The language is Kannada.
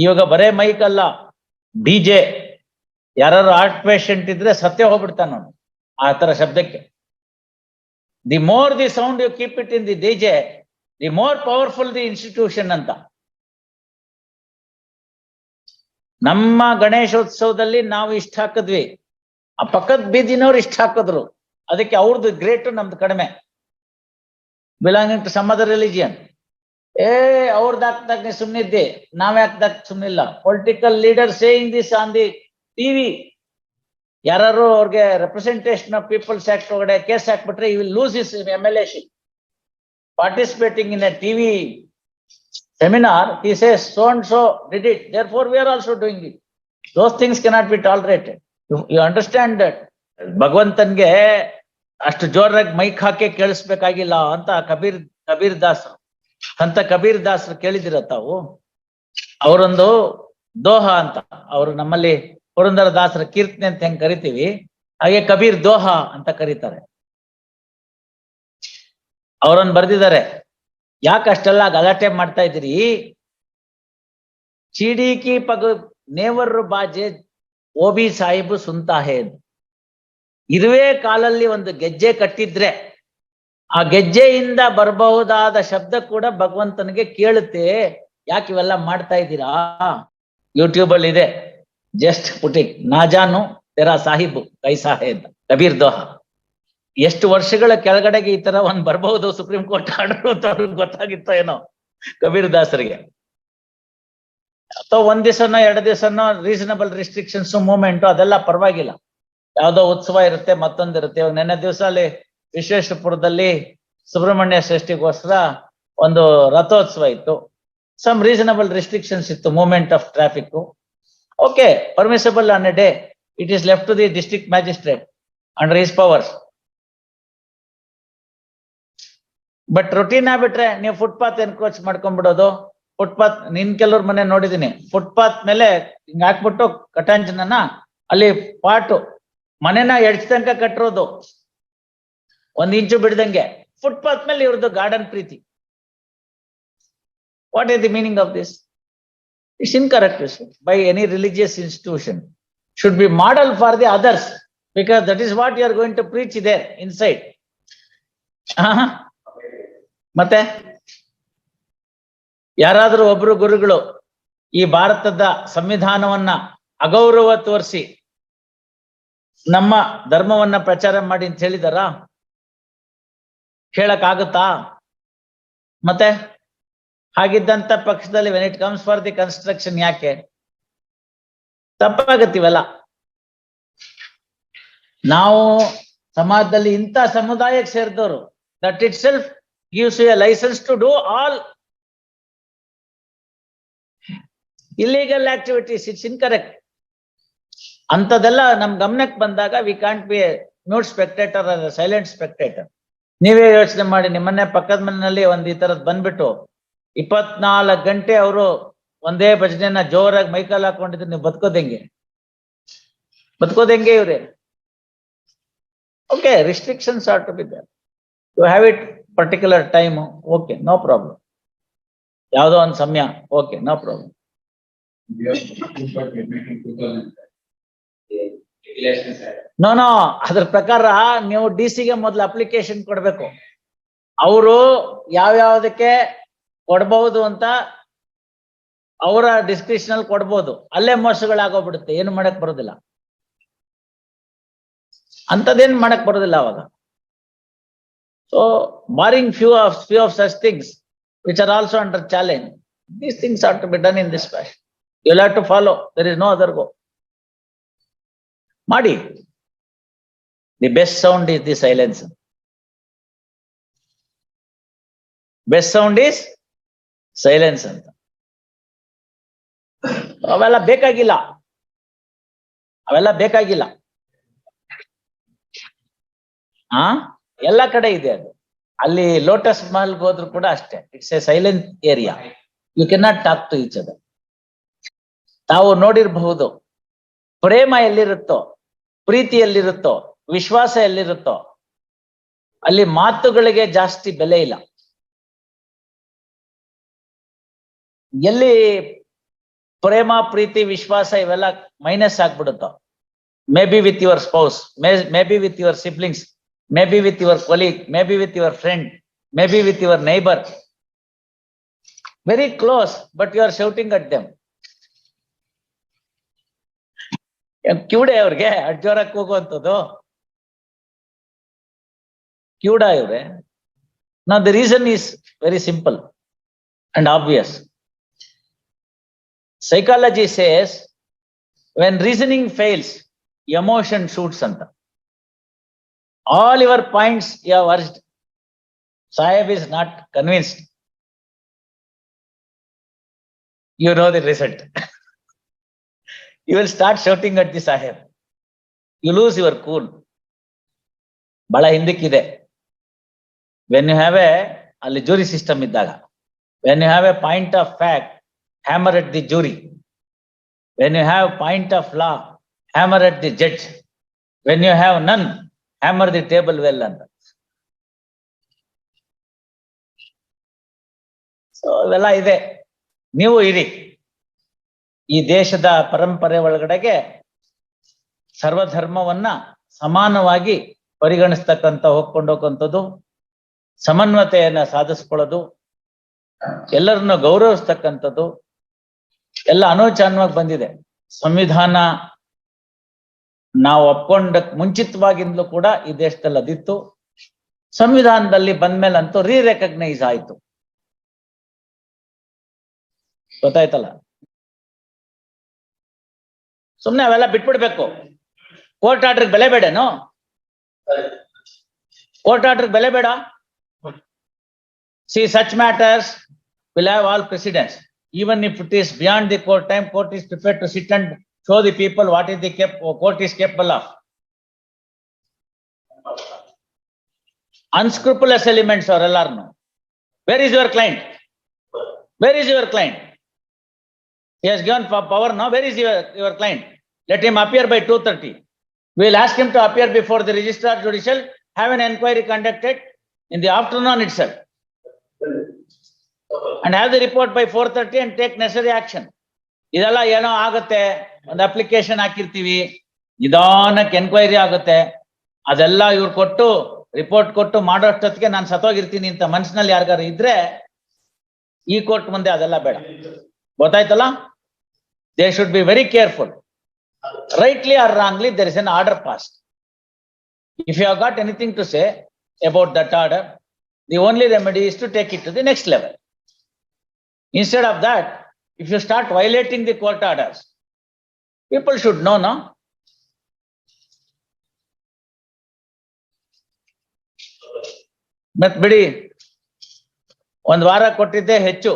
ಇವಾಗ ಬರೇ ಮೈಕ್ ಅಲ್ಲ. ಡಿಜೆ ಯಾರು ಆರ್ಟ್ ಪೇಷಂಟ್ ಇದ್ರೆ ಸತ್ಯ ಹೋಗ್ಬಿಡ್ತಾನ ಅವನು. ಆ ತರ ಶಬ್ದಕ್ಕೆ. The more the sound you keep it in the DJ the more powerful the institution ಅಂತ. ನಮ್ಮ ಗಣೇಶೋತ್ಸವದಲ್ಲಿ ನಾವು ಇಷ್ಟ ಹಾಕಿದ್ವಿ. ಆ ಪಕ್ಕದ ಬೀದಿನವ್ರು ಇಷ್ಟ ಹಾಕಿದ್ರು. ಅದಕ್ಕೆ ಅವ್ರದ್ದು ಗ್ರೇಟ್ ನಮ್ದು ಕಡಿಮೆ. Belonging to some other religion ಏ ಅವ್ರದ್ದು ಹಾಕ್ದಾಗ ನೀ ಸುಮ್ನಿದ್ದೆ ನಾವ್ ಯಾಕ್ದಾಗ ಸುಮ್ನಿಲ್ಲ political leader saying this on the TV ಯಾರು ಅವ್ರಿಗೆ ರೆಪ್ರೆಸೆಂಟೇಷನ್ ಆಫ್ ಪೀಪಲ್ಸ್ ಆಕ್ಟ್ ಒಳಗಡೆ ಕೇಸ್ ಹಾಕ್ಬಿಟ್ರೆ you will lose his M L A participating in a TV seminar he says so and so did it therefore we are also doing it. Those things cannot be tolerated. You, you understand that? ಭಗವಂತನ್ಗೆ ಅಷ್ಟು ಜೋರಾಗಿ ಮೈಕ್ ಹಾಕಿ ಕೇಳಿಸ್ಬೇಕಾಗಿಲ್ಲ ಅಂತ ಕಬೀರ್ ಕಬೀರ್ ದಾಸರು ಅಂತ ಕಬೀರ್ ದಾಸರು ಕೇಳಿದಿರ ತಾವು? ಅವರೊಂದು ದೋಹ ಅಂತ. ಅವರು ನಮ್ಮಲ್ಲಿ ಪುರಂದರ ದಾಸರ ಕೀರ್ತನೆ ಅಂತ ಹೆಂಗ್ ಕರಿತೀವಿ? ಹಾಗೆ ಕಬೀರ್ ದೋಹ ಅಂತ ಕರೀತಾರೆ. ಅವರನ್ನು ಬರ್ದಿದ್ದಾರೆ. ಯಾಕೆ ಅಷ್ಟೆಲ್ಲ ಗಲಾಟೆ ಮಾಡ್ತಾ ಇದ್ದೀರಿ? ಚಿಡಿಕಿ ಪಗ ನೇವರು ಬಾಜೆ ಓಬಿ ಸಾಹಿಬ್ ಸುಂತಾಹೆ ಇರುವೆ ಕಾಲಲ್ಲಿ ಒಂದು ಗೆಜ್ಜೆ ಕಟ್ಟಿದ್ರೆ ಆ ಗೆಜ್ಜೆಯಿಂದ ಬರಬಹುದಾದ ಶಬ್ದ ಕೂಡ ಭಗವಂತನಿಗೆ ಕೇಳುತ್ತೆ. ಯಾಕೆ ಇವೆಲ್ಲ ಮಾಡ್ತಾ ಇದ್ದೀರಾ? ಯೂಟ್ಯೂಬ್ ಅಲ್ಲಿ ಇದೆ. ಜಸ್ಟ್ ಪುಟಿಕ್ ನಾಜಾನು ತೆರಾ ಸಾಹಿಬ್, ಕೈ ಸಾಹೇಬ್ ಕಬೀರ್ ದೋಹ. ಎಷ್ಟು ವರ್ಷಗಳ ಕೆಳಗಡೆಗೆ ಈ ತರ ಒಂದ್ ಬರಬಹುದು ಸುಪ್ರೀಂ ಕೋರ್ಟ್ ಆರ್ಡರ್ ಅಂತ ಅವ್ರಿಗೆ ಗೊತ್ತಾಗಿತ್ತೋ ಏನೋ ಕಬೀರ್ ದಾಸರಿಗೆ. ಅಥವಾ ಒಂದ್ ದಿವಸನೋ, ಎರಡು ದಿವಸನೋ ರೀಸನಬಲ್ ರಿಸ್ಟ್ರಿಕ್ಷನ್ಸ್ ಮೂವ್ಮೆಂಟ್ ಅದೆಲ್ಲ ಪರವಾಗಿಲ್ಲ. ಯಾವ್ದೋ ಉತ್ಸವ ಇರುತ್ತೆ, ಮತ್ತೊಂದಿರುತ್ತೆ. ಇವಾಗ ನೆನ್ನೆ ದಿವಸ ಅಲ್ಲಿ ವಿಶ್ವೇಶ್ವರಪುರದಲ್ಲಿ ಸುಬ್ರಹ್ಮಣ್ಯ ಷಷ್ಠಿಗೋಸ್ಕರ ಒಂದು ರಥೋತ್ಸವ ಇತ್ತು. ಸಮ್ ರೀಸನಬಲ್ ರಿಸ್ಟ್ರಿಕ್ಷನ್ಸ್ ಇತ್ತು movement of traffic okay permissible on a day it is left to the district magistrate under his powers but routine ಆಗ್ಬಿಟ್ರೆ ನೀವು ಫುಟ್ಪಾತ್ ಎನ್ಕ್ರೋಚ್ ಮಾಡ್ಕೊಂಡ್ಬಿಡೋದು. ಫುಟ್ಪಾತ್ ನಿನ್ ಕೆಲವ್ರ ಮನೆ ನೋಡಿದೀನಿ. ಫುಟ್ಪಾತ್ ಮೇಲೆ ಹಿಂಗ್ ಹಾಕ್ಬಿಟ್ಟು ಕಟಾಂಜನನ ಅಲ್ಲಿ ಪಾಟು ಮನೆನ ಎಡ್ಸ್ ತನಕ ಕಟ್ಟಿರೋದು ಒಂದ್ ಇಂಚು ಬಿಡ್ದಂಗೆ ಫುಟ್ಪಾತ್ ಮೇಲೆ ಇವ್ರದ್ದು garden Preethi. What is the meaning of this it's incorrect by any religious institution should be model for the others because that is what you are going to preach ಇದೆ ಇನ್ಸೈಡ್ ಮತ್ತೆ? ಯಾರಾದರೂ ಒಬ್ರು ಗುರುಗಳು ಈ ಭಾರತದ ಸಂವಿಧಾನವನ್ನ ಅಗೌರವ ತೋರಿಸಿ ನಮ್ಮ ಧರ್ಮವನ್ನ ಪ್ರಚಾರ ಮಾಡಿ ಅಂತ ಹೇಳಿದಾರ? ಹೇಳಕ್ ಆಗುತ್ತಾ ಮತ್ತೆ? ಹಾಗಿದ್ದಂತ ಪಕ್ಷದಲ್ಲಿ when it comes for the construction ಯಾಕೆ? ತಪ್ಪಾಗತ್ತಿವಲ್ಲ. ನಾವು ಸಮಾಜದಲ್ಲಿ ಇಂಥ ಸಮುದಾಯಕ್ಕೆ ಸೇರಿದವರು that itself gives a licence to do all all activities it's incorrect. ಅಂಥದ್ದೆಲ್ಲ ನಮ್ ಗಮನಕ್ಕೆ ಬಂದಾಗ we can't be mute spectator silent spectator ನೀವೇ ಯೋಚನೆ ಮಾಡಿ ನಿಮ್ಮನ್ನೇ ಪಕ್ಕದ ಮನೆಯಲ್ಲಿ ಒಂದ್ ಈ ತರದ್ ಬಂದ್ಬಿಟ್ಟು ಇಪ್ಪತ್ನಾಲ್ಕು ಗಂಟೆ ಅವರು ಒಂದೇ ಭಜನೆನ ಜೋರಾಗಿ ಮೈಕಲ್ ಹಾಕೊಂಡಿದ್ರೆ ನೀವು ಬದುಕೋದೆಂಗೆ ಬದುಕೋದೆಂಗೆ ಇವ್ರೆ okay restrictions are to be there you have it particular time okay no problem ಯಾವುದೋ ಒಂದು ಸಮಯ ಓಕೆ ನೋ ಪ್ರಾಬ್ಲಮ್ ನೋ ಅದ್ರ ಪ್ರಕಾರ ನೀವು ಡಿ ಸಿಗೆ ಮೊದಲು ಅಪ್ಲಿಕೇಶನ್ ಕೊಡ್ಬೇಕು. ಅವರು ಯಾವ್ಯಾವ್ದಕ್ಕೆ ಕೊಡ್ಬಹುದು ಅಂತ ಅವರ ಡಿಸ್ಕ್ರಿಪ್ಷನ್ ಅಲ್ಲಿ ಕೊಡ್ಬೋದು. ಅಲ್ಲೇ ಮೋಸಗಳಾಗೋಗ್ಬಿಡುತ್ತೆ, ಏನು ಮಾಡಕ್ ಬರೋದಿಲ್ಲ. ಅಂತದೇನ್ ಮಾಡಕ್ ಬರೋದಿಲ್ಲ ಅವಾಗ. So barring few of few of such things which are also under challenge these things are to be done in this fashion you have to follow there is no other go ಮಾಡಿ the best sound is the silence best sound is silence ಅಂತ ಅವೆಲ್ಲ ಬೇಕಾಗಿಲ್ಲ. ಅವೆಲ್ಲ ಬೇಕಾಗಿಲ್ಲ. ಆ? ಎಲ್ಲ ಕಡೆ ಇದೆ ಅದು. ಅಲ್ಲಿ ಲೋಟಸ್ ಮಹಲ್ ಹೋದ್ರು ಕೂಡ ಅಷ್ಟೇ. It's a silent area you can not talk to each other ತಾವು ನೋಡಿರಬಹುದು. ಪ್ರೇಮ ಎಲ್ಲಿರುತ್ತೋ ಪ್ರೀತಿ ಎಲ್ಲಿರುತ್ತೋ ವಿಶ್ವಾಸ ಎಲ್ಲಿರುತ್ತೋ ಅಲ್ಲಿ ಮಾತುಗಳಿಗೆ ಜಾಸ್ತಿ ಬೆಲೆ ಇಲ್ಲ. ಎಲ್ಲಿ ಪ್ರೇಮ, ಪ್ರೀತಿ, ವಿಶ್ವಾಸ ಇವೆಲ್ಲ minus ಆಗ್ಬಿಡುತ್ತೋ, may be with your spouse, may may be with your siblings, may be with your colleague, may be with your friend, may be with your neighbour. Very close but you are shouting at them ಕಿವುಡೆ ಅವ್ರಿಗೆ, ಅಡ್ಜೋರಕ್ಕೆ ಹೋಗುವಂಥದ್ದು. ಕಿವುಡ ಇವ್ರೆ ನಾ the reason is very simple and obvious psychology says when reasoning fails emotion shoots ಅಂತ all your points you have urged Saheb is not convinced you know the result. you will start shouting at the Sahib. You lose your cool. ಬಹಳ ಹಿಂದಕ್ಕಿದೆ ವೆನ್ ಯು ಹ್ಯಾವ್ ಎ ಅಲ್ಲಿ ಜೂರಿ ಸಿಸ್ಟಮ್ ಇದ್ದಾಗ when you have a point of fact hammer at the jury when you have point of law hammer at the judge when you have none hammer the table well ಅಂತ ಸೊ ಇವೆಲ್ಲ ಇದೆ. ನೀವು ಇರಿ. ಈ ದೇಶದ ಪರಂಪರೆ ಒಳಗಡೆಗೆ ಸರ್ವಧರ್ಮವನ್ನ ಸಮಾನವಾಗಿ ಪರಿಗಣಿಸ್ತಕ್ಕಂಥ, ಹೋಗ್ಕೊಂಡು ಸಮನ್ವತೆಯನ್ನ ಸಾಧಿಸ್ಕೊಳ್ಳೋದು ಎಲ್ಲರನ್ನ ಗೌರವಿಸ್ತಕ್ಕಂಥದ್ದು ಎಲ್ಲ ಅನೋಚಾನವಾಗಿ ಬಂದಿದೆ. ಸಂವಿಧಾನ ನಾವು ಒಪ್ಕೊಂಡ ಮುಂಚಿತವಾಗಿಂದಲೂ ಕೂಡ ಈ ದೇಶದಲ್ಲಿ ಅದಿತ್ತು. ಸಂವಿಧಾನದಲ್ಲಿ ಬಂದ್ಮೇಲಂತೂ ರೀ ರೆಕಗ್ನೈಸ್ ಆಯ್ತು. ಗೊತ್ತಾಯ್ತಲ್ಲ? ಸುಮ್ನೆ ಅವೆಲ್ಲ ಬಿಟ್ಬಿಡ್ಬೇಕು. ಕೋರ್ಟ್ ಆರ್ಡರ್ ಬೆಲೆ ಬೇಡೇನು? ಕೋರ್ಟ್ ಆರ್ಡರ್ ಬೆಲೆ ಬೇಡ? See, such matters will have all precedence. Even if it is beyond the court time, court is prepared to sit and show the people what is the cap court is capable of. Unscrupulous elements or alarm. Where is your client? Where is your client? He has given power now. Where is your, your client? Let him appear by 2.30. We will ask him to appear before the registrar judicial, have an inquiry conducted in the afternoon itself. And have the report by four thirty and take necessary action ಇದೆಲ್ಲ ಏನೋ ಆಗುತ್ತೆ, ಒಂದು ಅಪ್ಲಿಕೇಶನ್ ಹಾಕಿರ್ತೀವಿ, ನಿಧಾನಕ್ಕೆ ಎನ್ಕ್ವೈರಿ ಆಗುತ್ತೆ. ಅದೆಲ್ಲ ಇವ್ರು ಕೊಟ್ಟು ರಿಪೋರ್ಟ್ ಕೊಟ್ಟು ಮಾಡೋಷ್ಟೊತ್ತಿಗೆ ನಾನು ಸತೋಗಿರ್ತೀನಿ ಅಂತ ಮನಸ್ಸಿನಲ್ಲಿ ಯಾರಿಗಾದ್ರು ಇದ್ರೆ, ಈ ಕೋರ್ಟ್ ಮುಂದೆ ಅದೆಲ್ಲ ಬೇಡ. ಗೊತ್ತಾಯ್ತಲ್ಲ? They should be very careful rightly or wrongly there is an order pass if you have got anything to say about that order the only remedy is to take it to the next level Instead of that, if you start violating the court orders, people should know, no? ಮತ್ ಬಿಡಿ ಒಂದ್ ವಾರ ಕೊಟ್ಟಿದ್ದೆ ಹೆಚ್ಚು